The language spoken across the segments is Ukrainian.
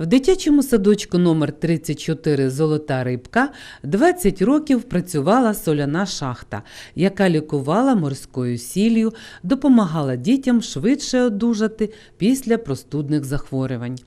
В дитячому садочку номер 34 Золота рибка 20 років працювала соляна шахта, яка лікувала морською сіллю, допомагала дітям швидше одужати після простудних захворювань.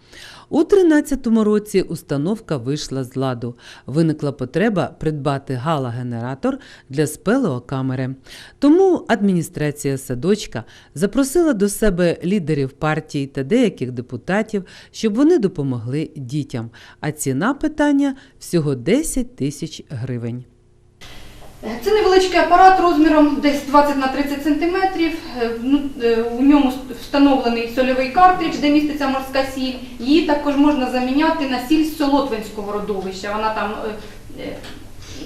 У 13-му році установка вийшла з ладу. Виникла потреба придбати галогенератор для спелеокамери. Тому адміністрація садочка запросила до себе лідерів партій та деяких депутатів, щоб вони допомогли дітям. А ціна питання всього 10 тисяч гривень. Це невеличкий апарат розміром десь 20 на 30 см. У ньому встановлений сольовий картридж, де міститься морська сіль. Її також можна заміняти на сіль з солотвинського родовища. Вона там е, е,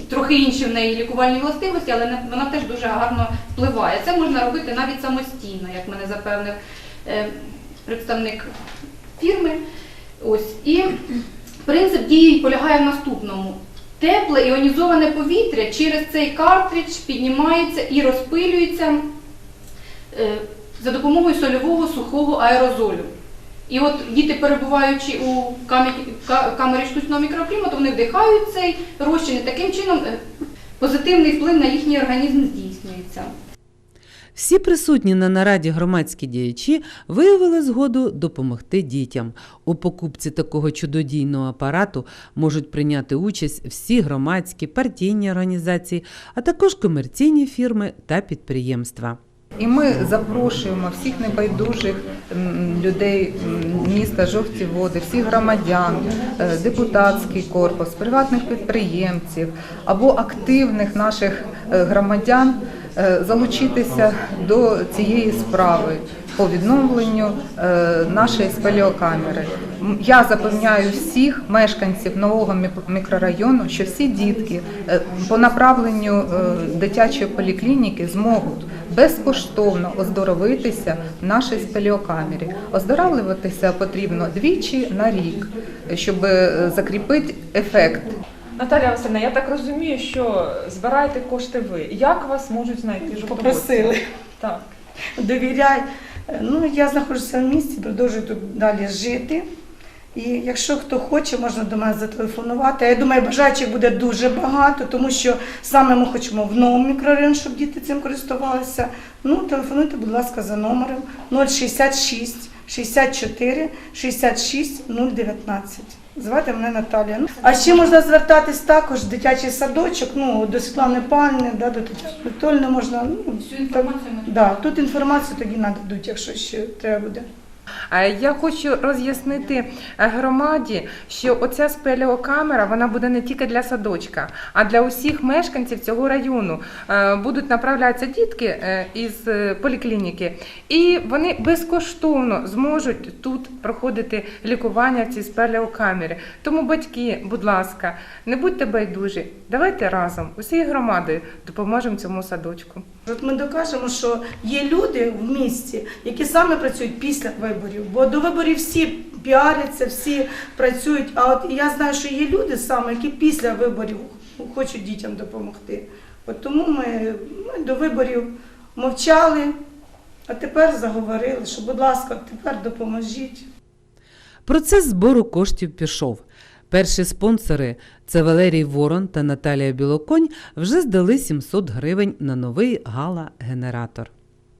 трохи інші в неї лікувальні властивості, але вона теж дуже гарно впливає. Це можна робити навіть самостійно, як мене запевнив е, представник фірми. Ось. І принцип дії полягає в наступному. Тепле іонізоване повітря через цей картридж піднімається і розпилюється е, за допомогою сольового сухого аерозолю. І от діти, перебуваючи у камері, штучного мікроклімату, вони вдихають цей розчин і таким чином е, позитивний вплив на їхній організм здійснюється. Всі присутні на нараді громадські діячі виявили згоду допомогти дітям. У покупці такого чудодійного апарату можуть прийняти участь всі громадські партійні організації, а також комерційні фірми та підприємства. І ми запрошуємо всіх небайдужих людей міста Жовті Води, всіх громадян, е, депутатський корпус, приватних підприємців або активних наших е, громадян залучитися до цієї справи по відновленню е, нашої спелеокамери. М, Я запевняю всіх мешканців нового мік- мікрорайону, що всі дітки е, по направленню е, дитячої поліклініки зможуть безкоштовно оздоровитися в нашій спелеокамері. Оздоравлюватися потрібно двічі на рік, щоб е, закріпити ефект. Наталя Васильівна, я так розумію, що збираєте кошти ви. Як вас можуть знайти жовтоводці? Попросили. Так. Довіряй. Ну, я знаходжуся в місті, продовжую тут далі жити. І якщо хто хоче, можна до мене зателефонувати. Я думаю, бажаючих буде дуже багато, тому що саме ми хочемо в новому мікрорайоні, щоб діти цим користувалися. Ну, телефонуйте, будь ласка, за номером 066 64 66 019. Звати мене Наталія. Ну, а ще можна звертатись також в дитячий садочок, ну, до Світлани Пальни, да, до Тетяни можна. Ну, Всю інформацію Там, Да, тут інформацію тоді нададуть, якщо ще треба буде. Е, Я хочу роз'яснити е, громаді, що оця спелеокамера вона буде не тільки для садочка, а для усіх мешканців цього району. Е, Будуть направлятися дітки із поліклініки, і вони безкоштовно зможуть тут проходити лікування в цій спелеокамері. Тому батьки, будь ласка, не будьте байдужі, давайте разом, усією громадою допоможемо цьому садочку. От ми докажемо, що є люди в місті, які саме працюють після виборів. Бо до виборів всі піаряться, всі працюють. А от я знаю, що є люди саме, які після виборів хочуть дітям допомогти. От тому ми, ми до виборів мовчали, а тепер заговорили, що, будь ласка, тепер допоможіть. Процес збору коштів пішов. Перші спонсори це Валерій Ворон та Наталія Білоконь вже здали 700 гривень на новий гала-генератор.